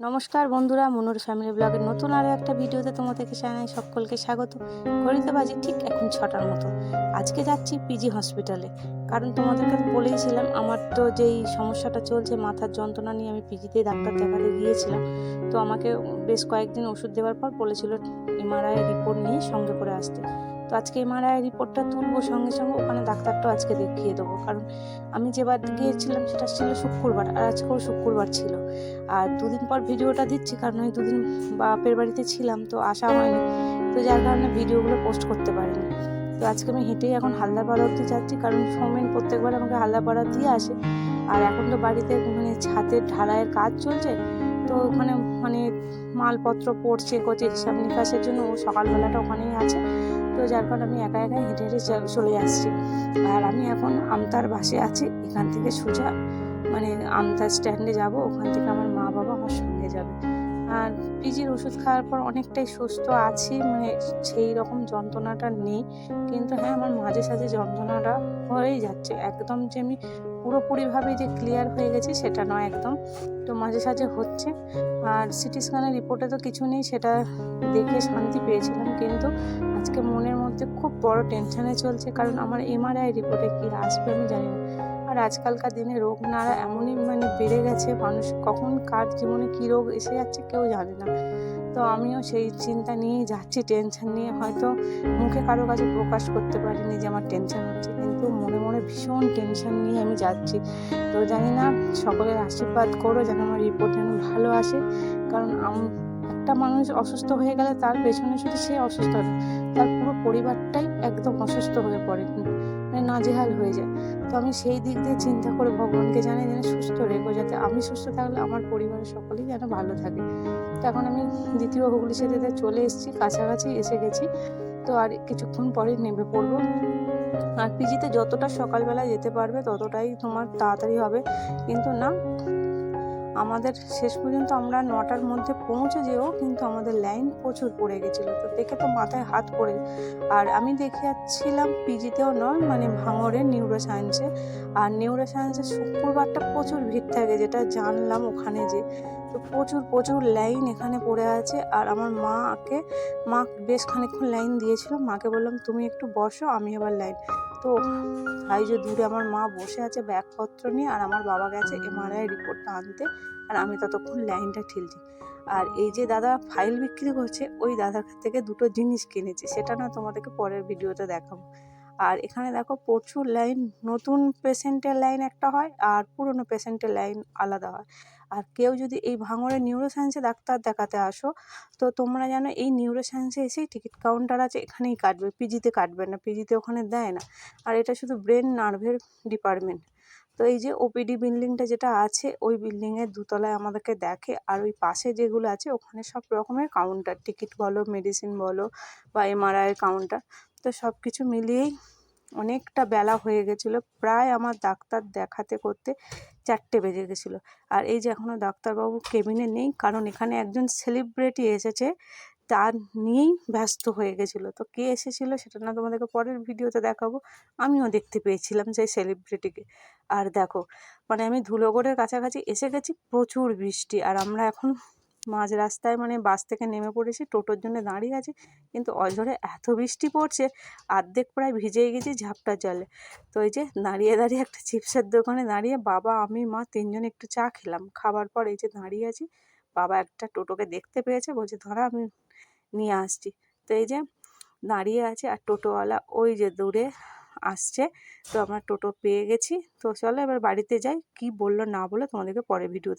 নমস্কার বন্ধুরা, মনুর ফ্যামিলি ব্লগের নতুন আরও একটা ভিডিওতে তোমাদেরকে জানাই সকলকে স্বাগত। ঘড়িতে বাজে ঠিক এখন ছটার মতো। আজকে যাচ্ছি পিজি হসপিটালে। কারণ তোমাদেরকে বলেইছিলাম, আমার তো যেই সমস্যাটা চলছে, মাথার যন্ত্রণা নিয়ে আমি পিজিতেই ডাক্তার দেখাতে গিয়েছিলাম। তো আমাকে বেশ কয়েকদিন ওষুধ দেওয়ার পর বলেছিল এমআরআই রিপোর্ট নিয়ে সঙ্গে করে আসতে। তো আজকে এমআরআই রিপোর্টটা তুলবো, সঙ্গে সঙ্গে ওখানে ডাক্তারটাও আজকে দেখিয়ে দেবো। কারণ আমি যেবার গিয়েছিলাম, সেটা ছিল শুক্রবার আর আজকেও শুক্রবার ছিল। আর দুদিন পর ভিডিওটা দিচ্ছি, কারণ ওই দুদিন বাপের বাড়িতে ছিলাম, তো আসা হয়নি। তো যার কারণে ভিডিওগুলো পোস্ট করতে পারিনি। তো আজকে আমি হেঁটেই এখন হালদাপাড়া অব্দি যাচ্ছি, কারণ সৌমেন প্রত্যেকবার আমাকে হালদাপাড়া দিয়ে আসে। আর এখন তো বাড়িতে মানে ছাদের ঢালাইয়ের কাজ চলছে, তো ওখানে মানে মালপত্র পড়ছে করছে হিসাব নিকাশের জন্য ও সকালবেলাটা ওখানেই আছে। তো যার কারণে আমি একা একাই হেঁটে হেঁটে চলে আসছি আর আমি এখন আমতার বাসে আছি, এখান থেকে সোজা মানে আমতার স্ট্যান্ডে যাব, ওখান থেকে আমার মা বাবা আমার সঙ্গে যাবে। আর পিজির ওষুধ খাওয়ার পর অনেকটাই সুস্থ আছি মানে সেই রকম যন্ত্রণাটা নেই। কিন্তু হ্যাঁ আমার মাঝে সাঝে যন্ত্রণাটা হয়েই যাচ্ছে। একদম যে আমি পুরোপুরিভাবে যে ক্লিয়ার হয়ে গেছি সেটা নয় একদম। তো মাঝে সাঝে হচ্ছে। আর সিটি স্ক্যানের রিপোর্টে তো কিছু নেই, সেটা দেখে শান্তি পেয়েছিলাম। কিন্তু আজকে মনের মধ্যে খুব বড় টেনশানে চলছে। কারণ আমার এমআরআই রিপোর্টে কি আসবে আমি জানি না। আর আজকালকার দিনে রোগ নাড়া এমনই মানে বেড়ে গেছে, মানুষ কখন কার জীবনে কী রোগ এসে যাচ্ছে কেউ জানে না। তো আমিও সেই চিন্তা নিয়েই যাচ্ছি টেনশন নিয়ে। হয়তো মুখে কারও কাছে প্রকাশ করতে পারিনি যে আমার টেনশন হচ্ছে, কিন্তু মনে মনে ভীষণ টেনশন নিয়ে আমি যাচ্ছি। তো জানি না, সকলের আশীর্বাদ করো যেন আমার রিপোর্ট যেন ভালো আসে। কারণ একটা মানুষ অসুস্থ হয়ে গেলে তার পেছনে শুধু সে অসুস্থ না তার পুরো পরিবারটাই একদম অসুস্থ হয়ে পড়ে মানে নাজেহাল হয়ে যায়। তো আমি সেই দিক দিয়ে চিন্তা করে ভগবানকে জানাই যেন সুস্থ রেখো, যাতে আমি সুস্থ থাকলে আমার পরিবারের সকলেই যেন ভালো থাকে। তো এখন আমি দ্বিতীয় হুগলি সেতুতে চলে এসেছি, কাছাকাছি এসে গেছি। তো আর কিছুক্ষণ পরে নেমে পড়ব। আর পিজিতে যতটা সকালবেলা যেতে পারবে, ততটাই তোমার তাড়াতাড়ি হবে। কিন্তু না আমাদের শেষ পর্যন্ত আমরা নটার মধ্যে পৌঁছে যেও, কিন্তু আমাদের লাইন প্রচুর পড়ে গেছিল। তো দেখে তো মাথায় হাত পড়ে। আর আমি দেখে যাচ্ছিলাম পিজিতেও নয় মানে ভাঙড়ে নিউরো সায়েন্সে আর নিউরো সায়েন্সে শুক্রবারটা প্রচুর ভিড় থাকে, যেটা জানলাম ওখানে যে। তো প্রচুর প্রচুর লাইন এখানে পড়ে আছে। আর আমার মাকে, মা বেশ খানিকক্ষণ লাইন দিয়েছিল। মাকে বললাম, তুমি একটু বসো, আমি আবার লাইন তো এই যে দূরে আমার মা বসে আছে ব্যাগপত্র নিয়ে আর আমার বাবা গেছে এমআরআই রিপোর্টটা আনতে আর আমি ততক্ষণ লাইনটা ঠেলছি। আর এই যে দাদা ফাইল বিক্রি করছে, ওই দাদার থেকে দুটো জিনিস কিনেছি, সেটা না তোমাদেরকে পরের ভিডিওতে দেখাবো। আর এখানে দেখো প্রচুর লাইন, নতুন পেশেন্টের লাইন একটা হয় আর পুরনো পেশেন্টের লাইন আলাদা হয়। আর কেউ যদি এই ভাঙড়ে নিউরো সায়েন্সে ডাক্তার দেখাতে আসো, তো তোমরা জানো এই নিউরো সায়েন্সে এসেই টিকিট কাউন্টার আছে, এখানেই কাটবে, পিজিতে কাটবে না, পিজিতে ওখানে দেয় না। আর এটা শুধু ব্রেন নার্ভের ডিপার্টমেন্ট তো এই যে ওপিডি বিল্ডিংটা যেটা আছে, ওই বিল্ডিংয়ের দুতলায় আমাদেরকে দেখে আর ওই পাশে যেগুলো আছে, ওখানে সব রকমের কাউন্টার টিকিট বলো মেডিসিন বলো বা এমআরআইয়ের কাউন্টার তো সব কিছু মিলিয়েই অনেকটা বেলা হয়ে গেছিল। প্রায় আমার ডাক্তার দেখাতে করতে চারটে বেজে গেছিল। আর এই যে এখনও ডাক্তারবাবু কেবিনে নেই, কারণ এখানে একজন সেলিব্রিটি এসেছে, তার নিয়েই ব্যস্ত হয়ে গেছিল। তো কে এসেছিল সেটা না তোমাদেরকে পরের ভিডিওতে দেখাবো। আমিও দেখতে পেয়েছিলাম সেই সেলিব্রিটিকে। আর দেখো মানে আমি ধুলোগড়ের কাছাকাছি এসে গেছি, প্রচুর বৃষ্টি। আর আমরা এখন মাঝ রাস্তায় মানে বাস থেকে নেমে পড়েছি, টোটোর জন্য দাঁড়িয়ে আছি। কিন্তু অঝরে এত বৃষ্টি পড়ছে, অর্ধেক প্রায় ভিজেই গেছি ঝাপটা জলে। তো এই যে দাঁড়িয়ে দাঁড়িয়ে একটা চিপসের দোকানে দাঁড়িয়ে বাবা, আমি, মা তিনজন একটু চা খেলাম। খাবার পর এই যে দাঁড়িয়ে আছি, বাবা একটা টোটোকে দেখতে পেয়েছে, বলছে, ধরা, আমি নিয়ে আসছি। তো এই যে দাঁড়িয়ে আছে আর টোটোওয়ালা ওই যে দূরে আসছে। তো আমরা টোটো পেয়ে গেছি। তো চলো এবার বাড়িতে যাই, কি বলল না বলল তোমাদেরকে পরে ভিডিওতে